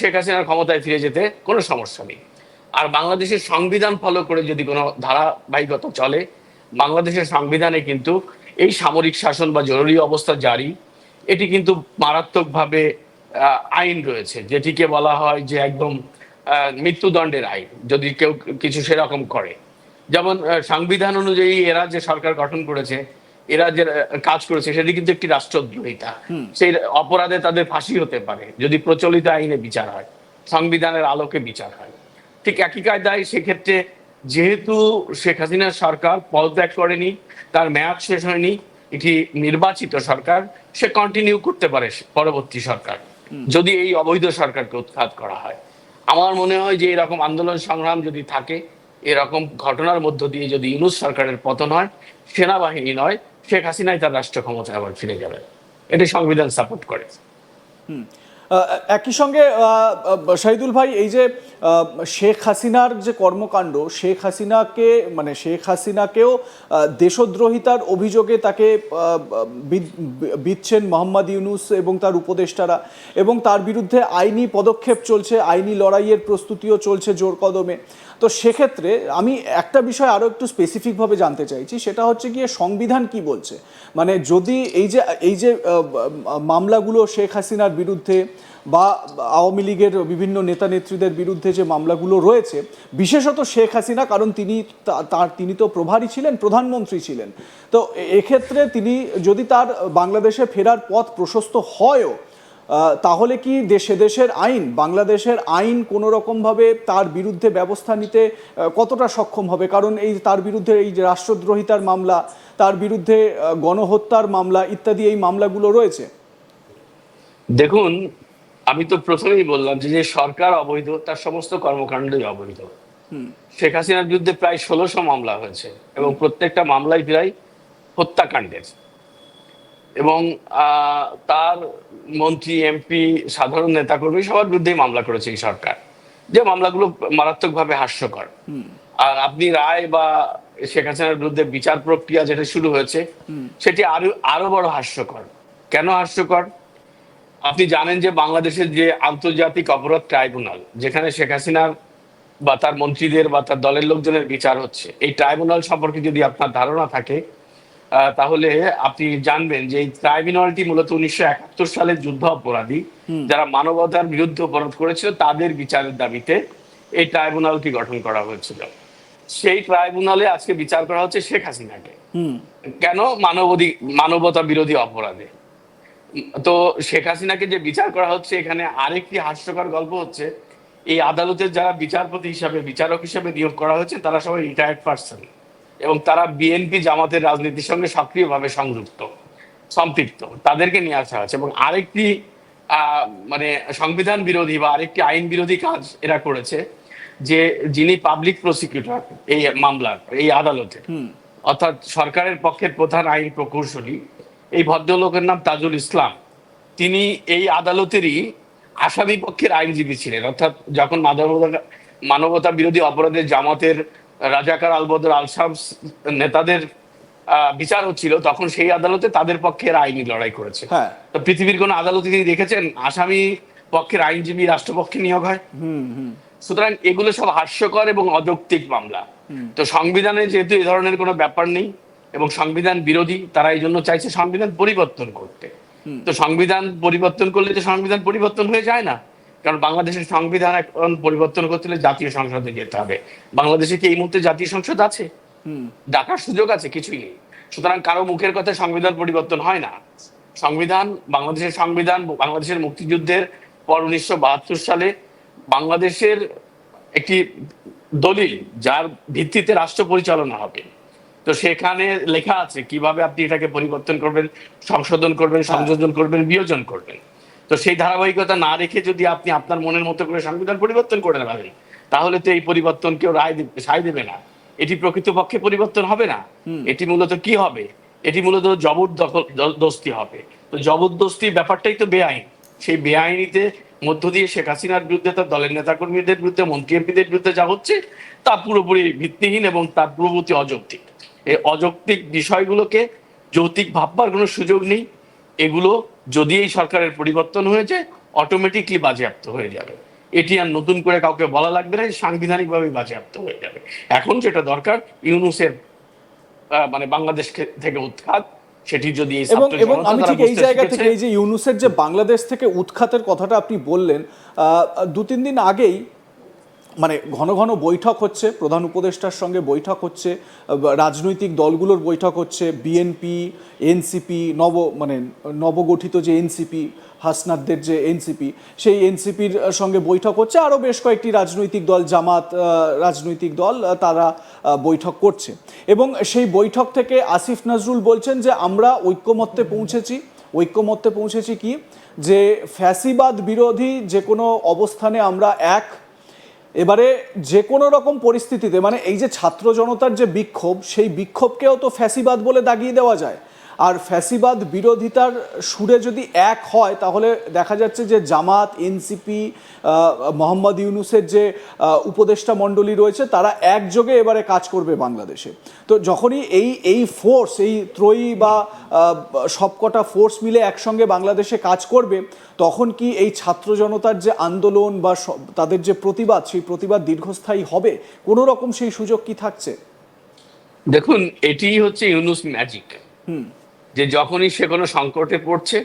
শেখ হাসিনার ক্ষমতায় ফিরে যেতে কোনো সমস্যা নেই। আর বাংলাদেশের সংবিধান ফলো করে যদি কোনো ধারাবাহিকতা চলে, বাংলাদেশের সংবিধানে কিন্তু এই সামরিক শাসন বা জরুরি অবস্থা জারি, এটি কিন্তু মারাত্মকভাবে আইন রয়েছে, যেটিকে বলা হয় যে একদম মৃত্যুদণ্ডের আইন, যদি কেউ কিছু সেরকম করে। যেমন সংবিধান অনুযায়ী এরা যে সরকার গঠন করেছে এরা যে কাজ করেছে সেটি কিন্তু একটি রাষ্ট্রদ্রোহিতা সেই অপরাধে তাদের ফাঁসি হতে পারে যদি প্রচলিত আইনে বিচার হয় সংবিধানের আলোকে বিচার হয়। ঠিক একই কায়দায় সেক্ষেত্রে যেহেতু শেখ হাসিনার সরকার পদত্যাগ করেনি তার মেয়াদ শেষ হয়নি এটি নির্বাচিত সরকার সে কন্টিনিউ করতে পারে পরবর্তী সরকার যদি এই অবৈধ সরকারকে উৎখাত করা হয়। আমার মনে হয় যে এরকম আন্দোলন সংগ্রাম যদি থাকে এরকম ঘটনার মধ্য দিয়ে যদি ইউনুস সরকারের পতন হয় সেনাবাহিনী নয় শেখ হাসিনাই তার রাষ্ট্র ক্ষমতায় আবার ফিরে যাবে এটি সংবিধান সাপোর্ট করে। আহ, একই সঙ্গে শাহিদুল ভাই এই যে শেখ হাসিনার যে কর্মকাণ্ড শেখ হাসিনাকে মানে শেখ হাসিনাকেও দেশদ্রোহিতার অভিযোগে তাকে বিচ্ছেন মোহাম্মদ ইউনুস এবং তার উপদেষ্টারা এবং তার বিরুদ্ধে আইনি পদক্ষেপ চলছে আইনি লড়াইয়ের প্রস্তুতিও চলছে জোর কদমে। তো সেক্ষেত্রে আমি একটা বিষয় আরও একটু স্পেসিফিকভাবে জানতে চাইছি, সেটা হচ্ছে গিয়ে সংবিধান কি বলছে? মানে যদি এই যে এই যে মামলাগুলো শেখ হাসিনার বিরুদ্ধে বা আওয়ামী লীগের বিভিন্ন নেতা নেত্রীদের বিরুদ্ধে যে মামলাগুলো রয়েছে, বিশেষত শেখ হাসিনা, কারণ তিনি তার, তিনি তো প্রভারী ছিলেন, প্রধানমন্ত্রী ছিলেন। তো এক্ষেত্রে তিনি যদি তার বাংলাদেশে ফেরার পথ প্রশস্ত হয়ও তাহলে কি দেশে দেশের আইন বাংলাদেশের আইন কোনো রকমভাবে তার বিরুদ্ধে ব্যবস্থা নিতে কতটা সক্ষম হবে? কারণ এই তার বিরুদ্ধে এই যে রাষ্ট্রদ্রোহিতার মামলা তার বিরুদ্ধে গণহত্যার মামলা ইত্যাদি এই মামলাগুলো রয়েছে? দেখুন আমি তো প্রথমেই বললাম যে যে সরকার অবৈধ তার সমস্ত কর্মকাণ্ডই অবৈধ। শেখ হাসিনার বিরুদ্ধে প্রায় ষোলোশো মামলা হয়েছে এবং প্রত্যেকটা মামলাই প্রায় হত্যাকাণ্ডের। এবং তার মন্ত্রী, এমপি, সাধারণ নেতাকর্মী সবার বিরুদ্ধেই মামলা করেছে এই সরকার। যে মামলাগুলো মারাত্মকভাবে হাস্যকর। আর আপনি রায় বা শেখ হাসিনার বিরুদ্ধে বিচার প্রক্রিয়া যেটা শুরু হয়েছে, সেটি আরও আরও বড় হাস্যকর। কেন হাস্যকর? আপনি জানেন যে বাংলাদেশের যে আন্তর্জাতিক অপরাধ ট্রাইব্যুনাল, যেখানে শেখ হাসিনার বা তার মন্ত্রীদের বা তার দলের লোকজনের বিচার হচ্ছে, এই ট্রাইব্যুনাল সম্পর্কে যদি আপনার ধারণা থাকে তাহলে আপনি জানবেন যে এই ট্রাইব্যুনালটি মূলত উনিশশো একাত্তর সালের যুদ্ধ অপরাধী যারা মানবতার বিরুদ্ধে অপরাধ করেছিল তাদের বিচারের দাবিতে এই ট্রাইব্যুনালটি গঠন করা হয়েছিল। সেই ট্রাইব্যুনালে আজকে বিচার করা হচ্ছে শেখ হাসিনাকে। কেন? মানবাধি মানবতা বিরোধী অপরাধে। তো শেখ হাসিনাকে যে বিচার করা হচ্ছে এখানে আরেকটি হাস্যকর গল্প হচ্ছে এই আদালতের যারা বিচারপতি হিসাবে বিচারক হিসাবে নিয়োগ করা হয়েছে তারা সবাই রিটায়ার্ড পার্সন এবং তারা বিএনপি জামাতের রাজনীতির সঙ্গে সক্রিয়ভাবে সংযুক্ত সম্পৃক্ত। তাদেরকে নিয়ে আসা হচ্ছে এবং আরেকটি মানে সংবিধান বিরোধী বা আরেকটি আইন বিরোধী কাজ এরা করেছে যে যিনি পাবলিক প্রসিকিউটর এই মামলার এই আদালতে অর্থাৎ সরকারের পক্ষের প্রধান আইন প্রকৌশলী এই ভদ্রলোকের নাম তাজুল ইসলাম। তিনি এই আদালতেরই আসামি পক্ষের আইনজীবী ছিলেন অর্থাৎ যখন মানবতা মানবতা বিরোধী অপরাধের জামাতের রাজাকার আলবদর আলসামস নেতাদের বিচার হচ্ছিল তখন সেই আদালতে তাদের পক্ষের আইনি লড়াই করেছে। হ্যাঁ। তো পৃথিবীর কোন আদালতে তিনি দেখেছেন আসামি পক্ষের আইনজীবী রাষ্ট্রপক্ষে নিয়োগ হয়? সুতরাং এগুলো সব হাস্যকর এবং অযৌক্তিক মামলা। তো সংবিধানে যেহেতু এ ধরনের কোনো ব্যাপার নেই এবং সংবিধান বিরোধী তারা এই জন্য চাইছে সংবিধান পরিবর্তন করতে। তো সংবিধান পরিবর্তন করলে তো সংবিধান পরিবর্তন হয়ে যায় না? কারণ বাংলাদেশের সংবিধান এখন পরিবর্তন করতে হলে জাতীয় সংসদে যেতে হবে। বাংলাদেশে কি এই মুহূর্তে জাতীয় সংসদ আছে? ডাকার সুযোগ আছে কিছুই নেই। সুতরাং কারও মুখের কথা সংবিধান পরিবর্তন হয় না। সংবিধান বাংলাদেশের সংবিধান বাংলাদেশের মুক্তিযুদ্ধের পর উনিশশো বাহাত্তর সালে বাংলাদেশের একটি দলিল যার ভিত্তিতে রাষ্ট্র পরিচালনা হবে। তো সেখানে লেখা আছে কীভাবে আপনি এটাকে পরিবর্তন করবেন সংশোধন করবেন সংযোজন করবেন বিয়োজন করবেন। তো সেই ধারাবাহিকতা না রেখে যদি আপনি আপনার মনের মতো করে সংবিধান পরিবর্তন করে নেবেন তাহলে তো এই পরিবর্তন কেউ রায় দেবে- সায় দেবে না। এটি প্রকৃতপক্ষে পরিবর্তন হবে না। এটি মূলত কি হবে? এটি মূলত জবরদখল দ- দস্তি হবে। তো জবরদস্তি ব্যাপারটাই তো বেআইন। সেই বেআইনিতে মধ্য দিয়ে শেখ হাসিনার বিরুদ্ধে তার দলের নেতাকর্মীদের বিরুদ্ধে মন্ত্রী এমপিদের বিরুদ্ধে যা হচ্ছে তা পুরোপুরি ভিত্তিহীন এবং তার পূর্ববর্তী অযৌক্তিক। এই অযৌক্তিক বিষয়গুলোকে যৌক্তিক ভাববার কোনো সুযোগ নেই। এগুলো যদি এই সরকারের পরিবর্তন হয়েছে অটোমেটিকলি বাজেয়াপ্ত হয়ে যাবে। এটি আর নতুন করে কাউকে বলা লাগবে না সাংবিধানিক সাংবিধানিকভাবে বাজেয়াপ্ত হয়ে যাবে। এখন যেটা দরকার ইউনুসের মানে বাংলাদেশ থেকে উৎখাত সেটি যদি এই এবং এবং আমি ঠিক এই জায়গা থেকে এই যে ইউনুসের যে বাংলাদেশ থেকে উৎখাতের কথাটা আপনি বললেন আহ, দু তিন দিন আগেই মানে ঘন ঘন বৈঠক হচ্ছে, প্রধান উপদেষ্টার সঙ্গে বৈঠক হচ্ছে রাজনৈতিক দলগুলোর বৈঠক হচ্ছে বিএনপি এনসিপি নব মানে নবগঠিত যে এনসিপি হাসনাদদের যে এনসিপি সেই এনসিপির সঙ্গে বৈঠক হচ্ছে। আরও বেশ কয়েকটি রাজনৈতিক দল, জামাত রাজনৈতিক দল তারা বৈঠক করছে। এবং সেই বৈঠক থেকে আসিফ নজরুল বলছেন যে, আমরা ঐক্যমত্যে পৌঁছেছি। ঐক্যমত্যে পৌঁছেছি কি? যে ফ্যাসিবাদ বিরোধী যে কোনো অবস্থানে আমরা এক এবারে যে কোনো রকম পরিস্থিতিতে মানে এই যে ছাত্র জনতার যে বিক্ষোভ, সেই বিক্ষোভকেও তো ফ্যাসিবাদ বলে দাগিয়ে দেওয়া যায়। আর ফ্যাসিবাদ বিরোধিতার সুরে যদি এক হয় তাহলে দেখা যাচ্ছে যে জামাত এনসিপি মোহাম্মদ ইউনুসের যে উপদেষ্টা মণ্ডলী রয়েছে তারা একযোগে এবারে কাজ করবে বাংলাদেশে। তো যখনই এই এই ফোর্স এই ত্রয়ী বা সবকটা ফোর্স মিলে একসঙ্গে বাংলাদেশে কাজ করবে তখন কি এই ছাত্র জনতার যে আন্দোলন বা তাদের যে প্রতিবাদ সেই প্রতিবাদ দীর্ঘস্থায়ী হবে? কোনো রকম সেই সুযোগ কি থাকছে? দেখুন এটি হচ্ছে ইউনুস ম্যাজিক যে যখনই সে কোনো সংকটে পড়ছে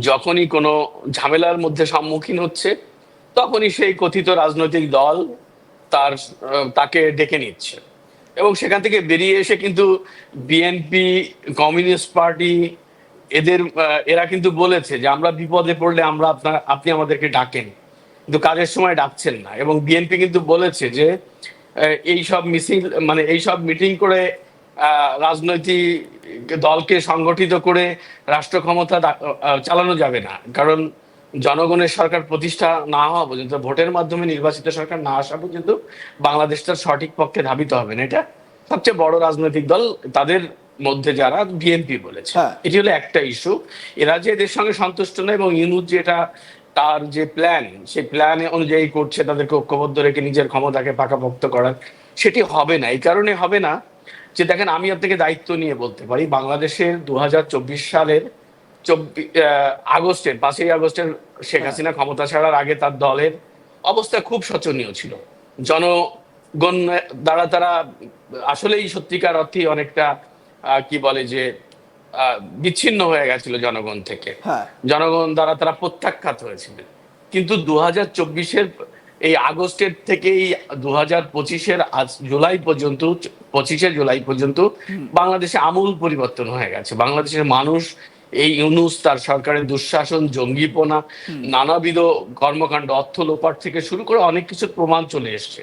যখনই কোনো ঝামেলার মধ্যে সম্মুখীন হচ্ছে তখনই সেই কথিত রাজনৈতিক দল তার তাকে ডেকে নিচ্ছে। এবং সেখান থেকে বেরিয়ে এসে কিন্তু বিএনপি কমিউনিস্ট পার্টি এদের এরা কিন্তু বলেছে যে আমরা বিপদে পড়লে আমরা আপনার আপনি আমাদেরকে ডাকেন। কিন্তু কাজের সময় ডাকছেন না। এবং বিএনপি কিন্তু বলেছে যে এই সব মিছিল মানে এই সব মিটিং করে রাজনৈতিক দলকে সংগঠিত করে রাষ্ট্র ক্ষমতা চালানো যাবে না। কারণ জনগণের সরকার প্রতিষ্ঠা না হওয়া পর্যন্ত ভোটের মাধ্যমে নির্বাচিত সরকার না আসা পর্যন্ত বাংলাদেশ তার সঠিক পক্ষে ধাবিত হবে না। এটা সবচেয়ে বড় রাজনৈতিক দল তাদের মধ্যে যারা বিএনপি বলেছে। হ্যাঁ। এটি হলো একটা ইস্যু এরা যে এদের সঙ্গে সন্তুষ্ট নয় এবং ইউনুস যেটা তার যে প্ল্যান সেই প্ল্যান অনুযায়ী করছে তাদেরকে ঐক্যবদ্ধ রেখে নিজের ক্ষমতাকে পাকাপোক্ত করার সেটি হবে না। এই কারণে হবে না যে দেখেন আমি আপনাকে দায়িত্ব নিয়ে বলতে পারি বাংলাদেশের দু সালের চব্বিশ আগস্টের পাঁচই আগস্টের শেখ হাসিনা ক্ষমতা ছাড়ার আগে তার দলের অবস্থা খুব শোচনীয় ছিল। জনগণ দ্বারা তারা আসলেই সত্যিকার অর্থে অনেকটা কি বলে যে আহ, বিচ্ছিন্ন হয়ে গেছিল জনগণ থেকে। হ্যাঁ। জনগণ দ্বারা তারা প্রত্যাখ্যাত হয়েছিল কিন্তু দু হাজার চব্বিশের এই আগস্টের থেকে এই দু হাজার পঁচিশের আজ জুলাই পর্যন্ত পঁচিশে জুলাই পর্যন্ত বাংলাদেশে আমূল পরিবর্তন হয়ে গেছে। বাংলাদেশের মানুষ এই ইউনুস তার সরকারের দুঃশাসন জঙ্গিপনা নানাবিধ কর্মকাণ্ড অর্থ লোপার থেকে শুরু করে অনেক কিছুর প্রমাণ চলে এসছে।